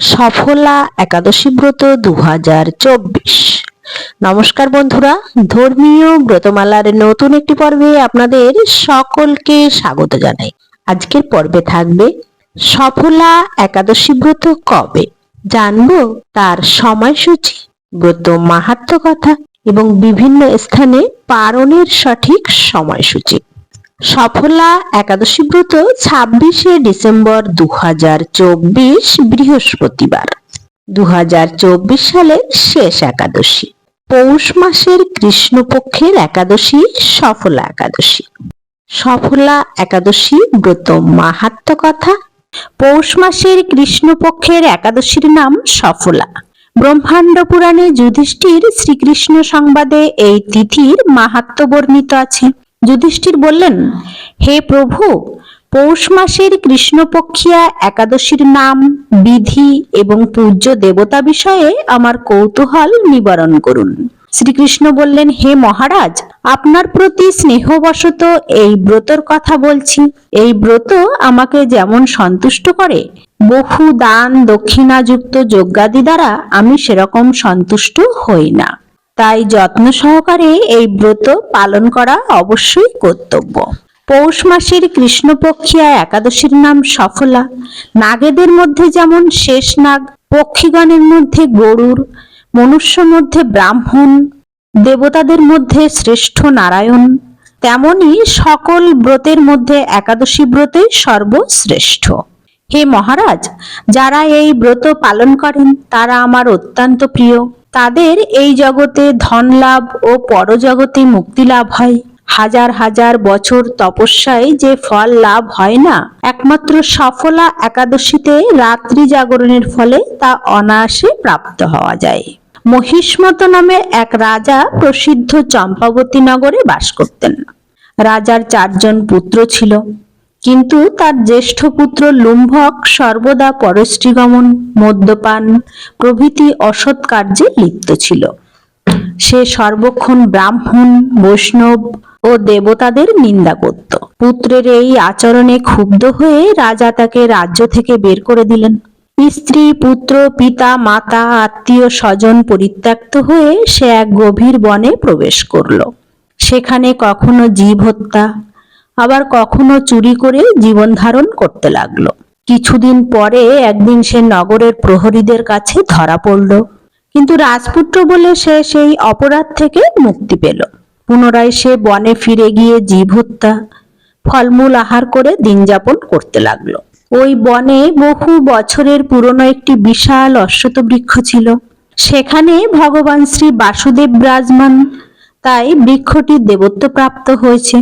সফলা একাদশী ব্রত দু হাজার চব্বিশ। নমস্কার বন্ধুরা, ধর্মীয় ব্রতমালার নতুন একটি পর্বে আপনাদের সকলকে স্বাগত জানাই। আজকের পর্বে থাকবে সফলা একাদশী ব্রত কবে? জানব তার সময়সূচি, ব্রত মাহাত্ম কথা এবং বিভিন্ন স্থানে পালনের সঠিক সময়সূচি। সফলা একাদশী ব্রত ছাব্বিশে ডিসেম্বর দু বৃহস্পতিবার। দু সালের শেষ একাদশী। পৌষ মাসের কৃষ্ণপক্ষের একাদশী সফলা একাদশী। সফলা একাদশী ব্রত মাহাত্ম কথা। পৌষ মাসের কৃষ্ণপক্ষের একাদশীর নাম সফলা ব্রহ্মাণ্ড পুরাণে যুধিষ্ঠির শ্রীকৃষ্ণ সংবাদে এই তিথির মাহাত্ম বর্ণিত আছে। যুধিষ্ঠির বললেন, হে প্রভু, পৌষ মাসের কৃষ্ণপক্ষিয়া, একাদশীর নাম, বিধি এবং পূজ্য দেবতা বিষয়ে আমার কৌতূহল নিবারণ করুন। শ্রীকৃষ্ণ বললেন, হে মহারাজ, আপনার প্রতি স্নেহবশত এই ব্রতর কথা বলছি। এই ব্রত আমাকে যেমন সন্তুষ্ট করে, বহু দান দক্ষিণাযুক্ত যজ্ঞাদি দ্বারা আমি সেরকম সন্তুষ্ট হই না। তাই যত্ন সহকারে এই ব্রত পালন করা অবশ্যই কর্তব্য। পৌষ মাসের কৃষ্ণপক্ষিয়া একাদশীর নাম সফলা। নাগেদের মধ্যে যেমন শেষ নাগ, পক্ষীগণের মধ্যে গরুর, মনুষ্য মধ্যে ব্রাহ্মণ, দেবতাদের মধ্যে শ্রেষ্ঠ নারায়ণ, তেমনি সকল ব্রতের মধ্যে একাদশী ব্রতই সর্বশ্রেষ্ঠ। হে মহারাজ, যারা এই ব্রত পালন করেন, তারা আমার অত্যন্ত প্রিয়। তাদের এই জগতে ধন লাভ ও পরজগতে মুক্তি লাভ হয়। হাজার হাজার বছর তপস্যায় যে ফল লাভ হয় না, একমাত্র সফলা একাদশীতে রাত্রি জাগরণের ফলে তা অনায়াসে প্রাপ্ত হওয়া যায়। মহিষ্মত নামে এক রাজা প্রসিদ্ধ চম্পাবতী নগরে বাস করতেন। রাজার চারজন পুত্র ছিল। কিন্তু তার জ্যেষ্ঠ পুত্র লুম্ভক সর্বদা পরশ্রীগমন, মদ্যপান, প্রভৃতি অসৎ কার্যে লিপ্ত ছিল। সে সর্বক্ষণ ব্রাহ্মণ, বৈষ্ণব ও দেবতাদের নিন্দা করত। পুত্রের এই আচরণে ক্ষুব্ধ হয়ে রাজা তাকে রাজ্য থেকে বের করে দিলেন। স্ত্রী, পুত্র, পিতা, মাতা, আত্মীয়, স্বজন পরিত্যক্ত হয়ে সে এক গভীর বনে প্রবেশ করল। সেখানে কখনো জীব হত্যা আবার কখনো চুরি করে জীবন ধারণ করতে লাগল। কিছুদিন পরে একদিন সে নগরের প্রহরীদের কাছে ধরা পড়ল। কিন্তু রাজপুত্র বলে সে সেই অপরাধ থেকে মুক্তি পেল। পুনরায় সে বনে ফিরে গিয়ে জীব হত্যা ফলমূল আহার করে দিন যাপন করতে লাগল। ওই বনে বহু বছরের পুরনো একটি বিশাল অশ্বত বৃক্ষ ছিল। সেখানে ভগবান শ্রী বাসুদেব বিরাজমান, তাই বৃক্ষটি দেবত্ব প্রাপ্ত হয়েছে।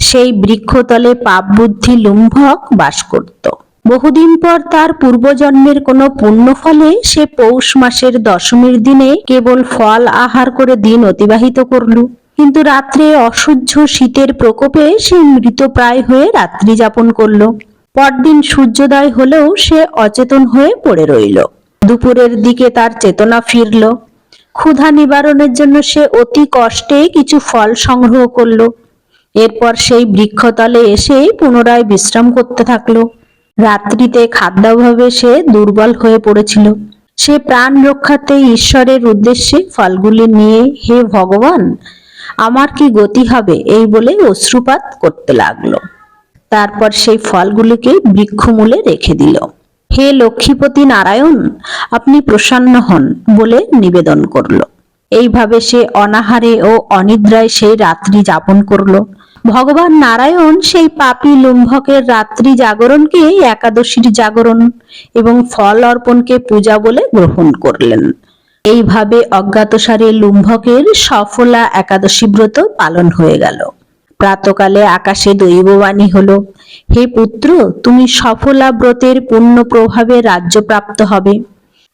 সেই বৃক্ষতলে পাপ বুদ্ধি লুম্ভক বাস করত। বহুদিন পর তার পূর্বজন্মের কোনো পুণ্য ফলে সে পৌষ মাসের দশমীর দিনে কেবল ফল আহার করে দিন অতিবাহিত করল। কিন্তু রাত্রে অসহ্য শীতের প্রকোপে সে মৃতপ্রায় হয়ে রাত্রি যাপন করল। পরদিন সূর্যোদয় হলেও সে অচেতন হয়ে পড়ে রইল। দুপুরের দিকে তার চেতনা ফিরল। ক্ষুধা নিবারণের জন্য সে অতি কষ্টে কিছু ফল সংগ্রহ করল। এরপর সেই বৃক্ষতলে এসে পুনরায় বিশ্রাম করতে থাকল। রাত্রিতে খাদ্যাভাবে সে দুর্বল হয়ে পড়েছিল। সে প্রাণ রক্ষাতে ঈশ্বরের উদ্দেশ্যে ফলগুলি নিয়ে, হে ভগবান, আমার কি গতি হবে? এই বলে অশ্রুপাত করতে লাগল। তারপর সেই ফলগুলিকে বৃক্ষমূলে রেখে দিল। হে লক্ষ্মীপতি নারায়ণ, আপনি প্রসন্ন হন বলে নিবেদন করল। এইভাবে সে অনাহারে ও অনিদ্রায় সেই রাত্রি যাপন করল। ভগবান নারায়ণ সেই পাপী লুম্ভকের রাত্রি জাগরণকে একাদশীর জাগরণ এবং ফল অর্পণকে পূজা বলে গ্রহণ করলেন। এইভাবে অজ্ঞাতসারে লুম্ভকের সফলা একাদশী ব্রত পালন হয়ে গেল। প্রাতকালে আকাশে দৈববাণী হলো, হে পুত্র, তুমি সফলা ব্রতের পূর্ণ প্রভাবে রাজ্য প্রাপ্ত হবে।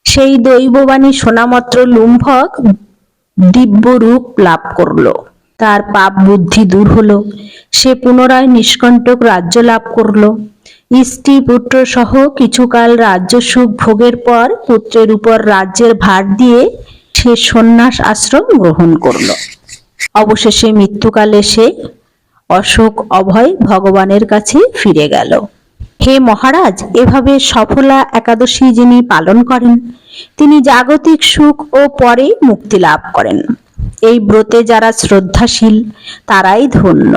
সেই দৈববাণী শোনামাত্র লুম্ভক দিব্য রূপ লাভ করল। তার পাপ বুদ্ধি দূর হলো। সে পুনরায় নিষ্কণ্টক রাজ্য লাভ করল। স্ত্রী পুত্র সহ কিছুকাল রাজ্য সুখ ভোগের পর পুত্রের উপর রাজ্যের ভার দিয়ে সে সন্ন্যাস আশ্রম গ্রহণ করল। অবশেষে মৃত্যুকালে সে অশোক অভয় ভগবানের কাছে ফিরে গেল। হে মহারাজ, এভাবে সফলা একাদশী যিনি পালন করেন, তিনি জাগতিক সুখ ও পরে মুক্তি লাভ করেন। এই ব্রতে যারা শ্রদ্ধাশীল, তারাই ধন্য।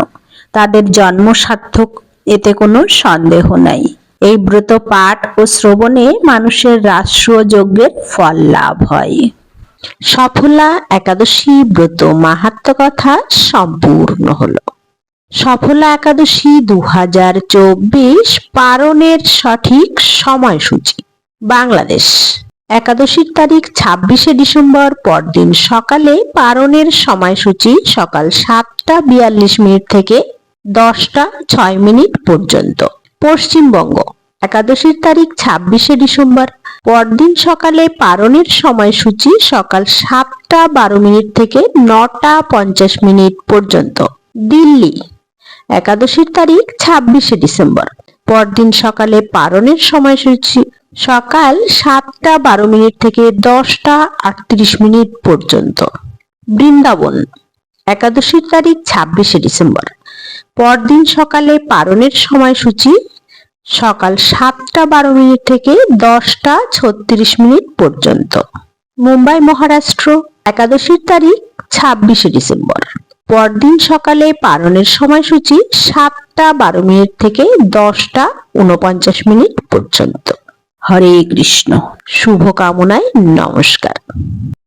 তাদের জন্ম সার্থক, এতে কোনো সন্দেহ নাই। এই ব্রত পাঠ ও শ্রবণে মানুষের রাষ্ট্রীয় যজ্ঞের ফল লাভ হয়। সফলা একাদশী ব্রত মাহাত্ম কথা সম্পূর্ণ হলো। সফলা একাদশী দু হাজার চব্বিশ পারণের সঠিক সময়সূচি, বাংলাদেশ। একাদশীর তারিখ ছাব্বিশে ডিসেম্বর, পরদিন সকালে পালনের সময়সূচি সকাল সাতটা বিয়াল্লিশ মিনিট থেকে দশটা ছয় মিনিট পর্যন্ত। পশ্চিমবঙ্গ, একাদশীর তারিখ ছাব্বিশে ডিসেম্বর, পরদিন সকালে পালনের সময়সূচি সকাল সাতটা বারো মিনিট থেকে নটা পঞ্চাশ মিনিট পর্যন্ত। দিল্লি, একাদশীর তারিখ ছাব্বিশে ডিসেম্বর পরদিন সকালে পালনের সময়সূচি সকাল সাতটা বারো মিনিট থেকে দশটা আটত্রিশ মিনিট পর্যন্ত। বৃন্দাবন, একাদশীর তারিখ ছাব্বিশে ডিসেম্বর। পরদিন সকালে পালনের সময়সূচি সকাল সাতটা বারো মিনিট থেকে দশটা ছত্রিশ মিনিট পর্যন্ত। মুম্বাই মহারাষ্ট্র, একাদশীর তারিখ ছাব্বিশে ডিসেম্বর। পরদিন সকালে পালনের সময়সূচি সাতটা বারো মিনিট থেকে দশটা উনপঞ্চাশ মিনিট পর্যন্ত। হরে কৃষ্ণ, শুভকামনায় নমস্কার।